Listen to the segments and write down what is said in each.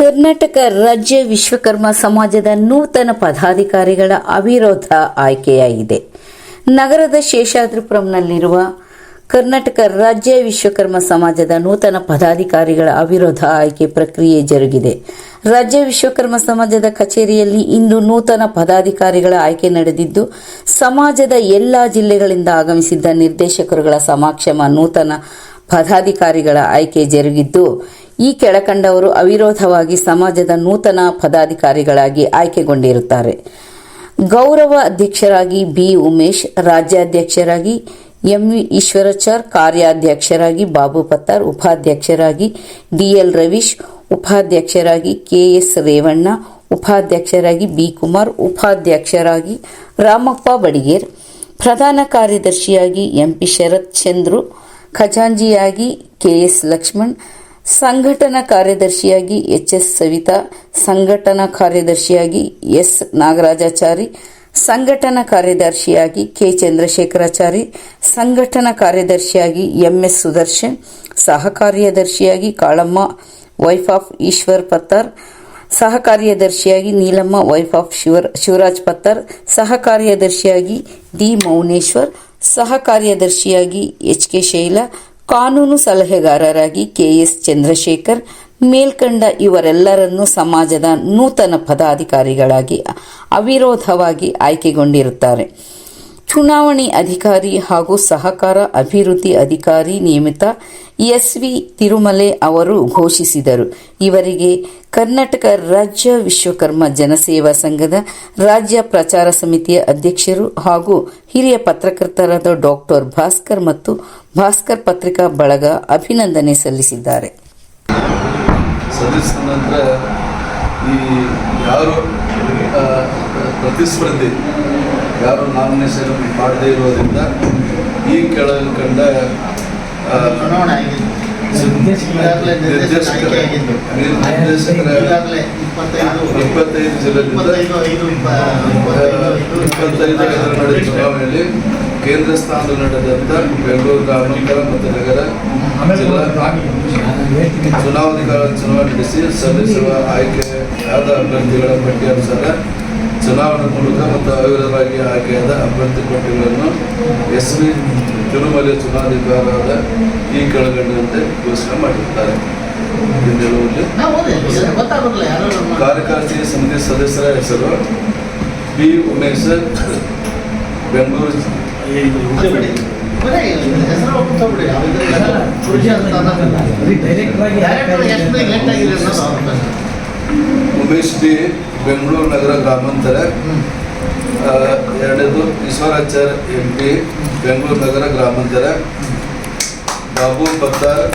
ಕರ್ನಾಟಕ ರಾಜ್ಯ ವಿಶ್ವಕರ್ಮ ಸಮಾಜದ ನೂತನ ಪದಾಧಿಕಾರಿಗಳ ಅವಿರೋಧ ಆಯ್ಕೆಯಾಗಿದೆ. ನಗರದ ಶೇಷಾದ್ರಿಪುರಂನಲ್ಲಿರುವ ಕರ್ನಾಟಕ ರಾಜ್ಯ ವಿಶ್ವಕರ್ಮ ಸಮಾಜದ ನೂತನ ಪದಾಧಿಕಾರಿಗಳ ಅವಿರೋಧ ಆಯ್ಕೆ ಪ್ರಕ್ರಿಯೆ ಜರುಗಿದೆ. ರಾಜ್ಯ ವಿಶ್ವಕರ್ಮ ಸಮಾಜದ ಕಚೇರಿಯಲ್ಲಿ ಇಂದು ನೂತನ ಪದಾಧಿಕಾರಿಗಳ ಆಯ್ಕೆ ನಡೆದಿದ್ದು, ಸಮಾಜದ ಎಲ್ಲಾ ಜಿಲ್ಲೆಗಳಿಂದ ಆಗಮಿಸಿದ್ದ ನಿರ್ದೇಶಕರುಗಳ ಸಮಕ್ಷಮ ನೂತನ ಪದಾಧಿಕಾರಿಗಳ ಆಯ್ಕೆ ಜರುಗಿದ್ದು ಈ ಕೆಳಕಂಡವರು ಅವಿರೋಧವಾಗಿ ಸಮಾಜದ ನೂತನ ಪದಾಧಿಕಾರಿಗಳಾಗಿ ಆಯ್ಕೆಗೊಂಡಿರುತ್ತಾರೆ. ಗೌರವ ಅಧ್ಯಕ್ಷರಾಗಿ ಬಿ. ಉಮೇಶ್, ರಾಜ್ಯಾಧ್ಯಕ್ಷರಾಗಿ ಎಂ. ಈಶ್ವರಚಾರ್, ಕಾರ್ಯಾಧ್ಯಕ್ಷರಾಗಿ ಬಾಬು ಪತ್ತಾರ್, ಉಪಾಧ್ಯಕ್ಷರಾಗಿ ಡಿಎಲ್ ರವೀಶ್, ಉಪಾಧ್ಯಕ್ಷರಾಗಿ ಕೆಎಸ್ ರೇವಣ್ಣ, ಉಪಾಧ್ಯಕ್ಷರಾಗಿ ಬಿ. ಕುಮಾರ್, ಉಪಾಧ್ಯಕ್ಷರಾಗಿ ರಾಮಪ್ಪ ಬಡಿಗೇರ್, ಪ್ರಧಾನ ಕಾರ್ಯದರ್ಶಿಯಾಗಿ ಎಂಪಿ ಶರತ್ ಚಂದ್ರು ಖಜಾಂಜಿಯಾಗಿ ಕೆಎಸ್ ಲಕ್ಷ್ಮಣ್ ಸಂಘಟನಾ ಕಾರ್ಯದರ್ಶಿಯಾಗಿ ಎಚ್ ಎಸ್ ಸವಿತಾ, ಸಂಘಟನಾ ಕಾರ್ಯದರ್ಶಿಯಾಗಿ ಎಸ್ ನಾಗರಾಜಾಚಾರಿ, ಸಂಘಟನಾ ಕಾರ್ಯದರ್ಶಿಯಾಗಿ ಕೆ ಚಂದ್ರಶೇಖರಾಚಾರಿ, ಸಂಘಟನಾ ಕಾರ್ಯದರ್ಶಿಯಾಗಿ ಎಂಎಸ್ ಸುದರ್ಶನ್ ಸಹ ಕಾರ್ಯದರ್ಶಿಯಾಗಿ ಕಾಳಮ್ಮ, ವೈಫ್ ಆಫ್ ಈಶ್ವರ್ ಪತ್ತಾರ್ ಸಹ ಕಾರ್ಯದರ್ಶಿಯಾಗಿ ನೀಲಮ್ಮ, ವೈಫ್ ಆಫ್ ಶಿವರ್, ಶಿವರಾಜ್ ಪತ್ತಾರ್ ಸಹ ಕಾರ್ಯದರ್ಶಿಯಾಗಿ ಡಿ ಮೌನೇಶ್ವರ್ ಸಹ ಕಾರ್ಯದರ್ಶಿಯಾಗಿ ಎಚ್ ಕೆ ಶೈಲಾ ಕಾನೂನು ಸಲಹೆಗಾರರಾಗಿ ಕೆಎಸ್ ಚಂದ್ರಶೇಖರ್ ಮೇಲ್ಕಂಡ ಇವರೆಲ್ಲರನ್ನೂ ಸಮಾಜದ ನೂತನ ಪದಾಧಿಕಾರಿಗಳಾಗಿ ಅವಿರೋಧವಾಗಿ ಆಯ್ಕೆಗೊಂಡಿರುತ್ತಾರೆ. ಚುನಾವಣೆ ಅಧಿಕಾರಿ ಹಾಗೂ ಸಹಕಾರ ಅಭಿವೃದ್ಧಿ ಅಧಿಕಾರಿ ನೇಮಿತ ಎಸ್ವಿ ತಿರುಮಲೆ ಅವರು ಘೋಷಿಸಿದರು. ಇವರಿಗೆ ಕರ್ನಾಟಕ ರಾಜ್ಯ ವಿಶ್ವಕರ್ಮ ಜನಸೇವಾ ಸಂಘದ ರಾಜ್ಯ ಪ್ರಚಾರ ಸಮಿತಿಯ ಅಧ್ಯಕ್ಷರು ಹಾಗೂ ಹಿರಿಯ ಪತ್ರಕರ್ತರಾದ ಡಾಕ್ಟರ್ ಭಾಸ್ಕರ್ ಮತ್ತು ಭಾಸ್ಕರ್ ಪತ್ರಿಕಾ ಬಳಗ ಅಭಿನಂದನೆ ಸಲ್ಲಿಸಿದ್ದಾರೆ. ಪ್ರತಿಸ್ಪರ್ಧಿ ಯಾರು ನಾಮಿನೇಷನ್ ಮಾಡದೇ ಇರೋದ್ರಿಂದ ಈ ಕೆಳಕಂಡ ಇಪ್ಪತ್ತೈದು ಚುನಾವಣೆಯಲ್ಲಿ ಕೇಂದ್ರ ಸ್ಥಾನದಲ್ಲಿ ನಡೆದಂತ ಬೆಂಗಳೂರು ಗ್ರಾಮಾಂತರ ಮತ್ತು ನಗರ ಜಿಲ್ಲಾ ಚುನಾವಣೆಗಳ ಚುನಾವಣೆ ನಡೆಸಿ ಸಲ್ಲಿಸುವ ಆಯ್ಕೆಯಾದ ಅಭ್ಯರ್ಥಿಗಳ ಪಟ್ಟಿ ಅನುಸಾರ ಚುನಾವಣೆ ಮೂಲಕ ಮತ್ತು ಅವಿರೋಧವಾಗಿ ಆಯ್ಕೆಯಾದ ಅಭ್ಯರ್ಥಿ ಪಟ್ಟಿಗಳನ್ನು ಎಸ್ ವಿ ತಿರುಮಲೆ ಚುನಾಧಿಕಾರದ ಈ ಕೆಳಗಂಡಂತೆ ಘೋಷಣೆ ಮಾಡಿರುತ್ತಾರೆ ಹಿಂದೇಳುವಲ್ಲಿ ಕಾರ್ಯಕಾರಿ ಸಮಿತಿ ಸದಸ್ಯರ ಹೆಸರು ಬಿ ಉಮೇಶ್ ಬೆಂಗಳೂರು ಉಮೇಶ್ ಬಿ ಬೆಂಗಳೂರು ನಗರ ಗ್ರಾಮಾಂತರ. ಎರಡನೇದು ಈಶ್ವರಾಚಾರ್ ಎಂ ಪಿ ಬೆಂಗಳೂರು ನಗರ ಗ್ರಾಮಾಂತರ. ಬಾಬು ಪತ್ತಾರ್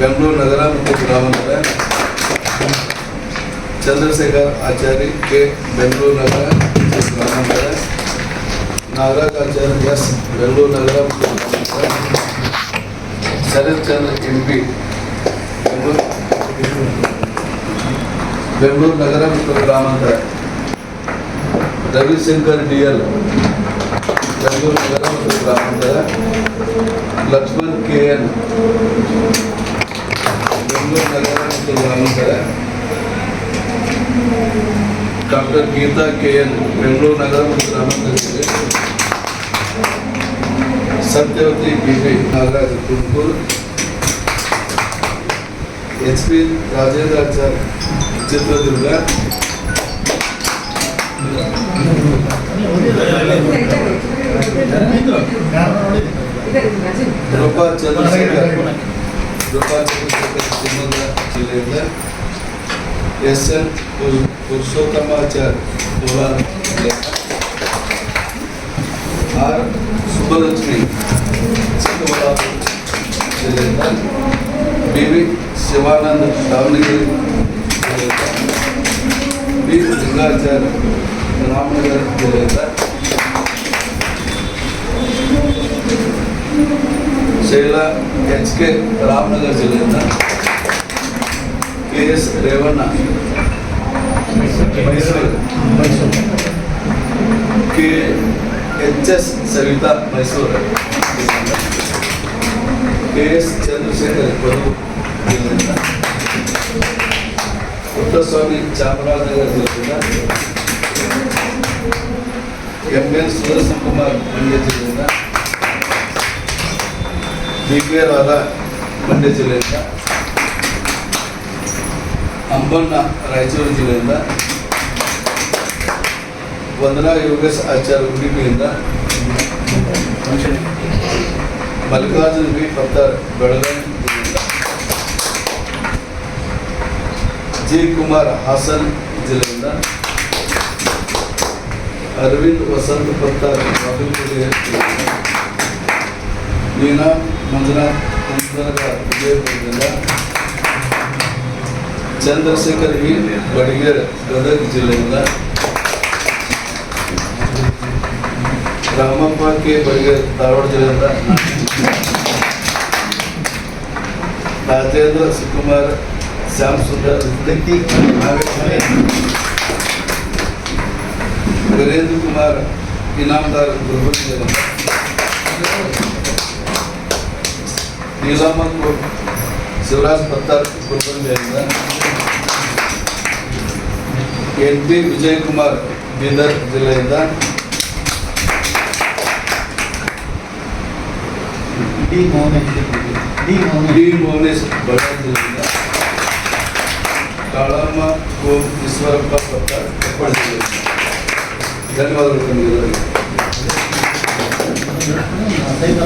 ಬೆಂಗಳೂರು ನಗರ ಮತ್ತು ಗ್ರಾಮಾಂತರ. ಚಂದ್ರಶೇಖರ್ ಆಚಾರಿ ಕೆ. ಬೆಂಗಳೂರು ನಗರ ಗ್ರಾಮಾಂತರ. ನಾಗರಾಜ್ ಆಚಾರ್ಯ ಎಸ್. ಬೆಂಗಳೂರು ನಗರ ಶರತ್ ಚಂದ್ರ ಎಂ ಪಿ ಬೆಂಗಳೂರು. ಬೆಂಗಳೂರು ನಗರ ಮತ್ತು ಗ್ರಾಮಾಂತರ ರವಿಶಂಕರ್ ಡಿ ಎಲ್ ಬೆಂಗಳೂರು ನಗರ ಮತ್ತು ಗ್ರಾಮಾಂತರ ಲಕ್ಷ್ಮಣ್ ಕೆ ಎನ್ ಬೆಂಗಳೂರು ನಗರ ಮತ್ತು ಗ್ರಾಮಾಂತರ doctor Geetha K N Bengaluru ನಗರ ಮತ್ತು ಗ್ರಾಮಾಂತರ ಜಿಲ್ಲೆ Satyavathi B B Nagaraj Tumakuru H P Rajendrachar Chitradurga ಯಾರು ನೋಡಿದ್ರು? ಕೃಪಾ ಚಂದ್ರಶೇಖರ್ ಕೃಪಾ ಚಂದ್ರಶೇಖರ್ ಶಿವಮೊಗ್ಗ ಜಿಲ್ಲೆಯಿಂದ ಎಸ್ ಎನ್ ಪುರುಷೋತ್ತಮಾಚಾರ್ ಕೋಲಾರ ಜಿಲ್ಲೆ. ಆರ್ ಸುಬ್ಬಲಕ್ಷ್ಮಿ ಚಿಕ್ಕಬಳ್ಳಾಪುರ ಜಿಲ್ಲೆಯಿಂದ ಬಿ ವಿ ಶಿವಾನಂದ ದಾವಣಗೆರೆ ಜಿಲ್ಲೆಯಿಂದ ಬಿ ಲಿಂಗಾಚಾರ್ಯ ರಾಮನಗರ ಜಿಲ್ಲೆಯಿಂದ ಶೈಲಾ ಎಚ್ ಕೆ ರಾಮನಗರ ಜಿಲ್ಲೆಯಿಂದ K S Revanna Mysuru K H S Savitha Mysuru K S Chandrashekar Kodagu ಜಿಲ್ಲೆಯಿಂದ ಪುಟ್ಟಸ್ವಾಮಿ ಚಾಮರಾಜನಗರ ಜಿಲ್ಲೆಯಿಂದ ಎಂ ಎನ್ ಸುದರ್ಶನ್ ಕುಮಾರ್ ಮಂಡ್ಯ ಜಿಲ್ಲೆಯಿಂದ ಬಿ ಕೆ ರಾಧಾ ಮಂಡ್ಯ ಜಿಲ್ಲೆಯಿಂದ ಅಂಬಣ್ಣ ರಾಯಚೂರು ಜಿಲ್ಲೆಯಿಂದ ವಂದನಾ ಯೋಗೇಶ್ ಆಚಾರ್ಯ ಉಡುಪಿಯಿಂದ ಮಲ್ಲಿಕಾರ್ಜುನ ವಿ ಪತ್ತಾರ್ ಬೆಳಗಾವಿ ಜಿಲ್ಲೆಯಿಂದ ಜಿ ಕುಮಾರ್ ಹಾಸನ್ ಜಿಲ್ಲೆಯಿಂದ ಅರವಿಂದ್ ವಸಂತ್ ಪತ್ತಾರ್ ಮೀನಾ ಮಂಜುನಾಥ್ ಕುಂದರಗ ವಿಜಯಪುರದಿಂದ ಚಂದ್ರಶೇಖರ್ ವಿ. ಬಡಿಗೇರ್ ಗದಗ ಜಿಲ್ಲೆಯಿಂದ ರಾಮಪ್ಪ ಕೆ. ಬಡಿಗೇರ್ ಧಾರವಾಡ ಜಿಲ್ಲೆಯಿಂದ ರಾಜೇಂದ್ರ ಸುಕುಮಾರ್ ಶ್ಯಾಮ್ ಸುಂದರ್ ವ್ಯಕ್ತಿ ವೀರೇಂದ್ರ ಕುಮಾರ್ ಇನಾಮದಾರ್ ಗುಲ್ಬರ್ಗ ಜಿಲ್ಲೆಯಿಂದ ನೀಲಾಮತ್ ಶಿವರಾಜ್ ಪತ್ತಾರ್ ಗುಲ್ಬರ್ಗದಿಂದ ಎನ್ ಪಿ ವಿಜಯ್ ಕುಮಾರ್ ಬೀದರ್ ಜಿಲ್ಲೆಯಿಂದ D Mohanesh D Mohanesh D Mohanesh Ballari ಜಿಲ್ಲೆಯಿಂದ ಕಾಳಮ್ಮ ಓಂ ಈಶ್ವರಪ್ಪ ಪತ್ತಾರ್ ಕೊಪ್ಪಳ ಜಿಲ್ಲೆಯಿಂದ ಧನ್ಯವಾದಗಳು ತಮಗೆಲ್ಲರಿಗೂ ಸೈನ್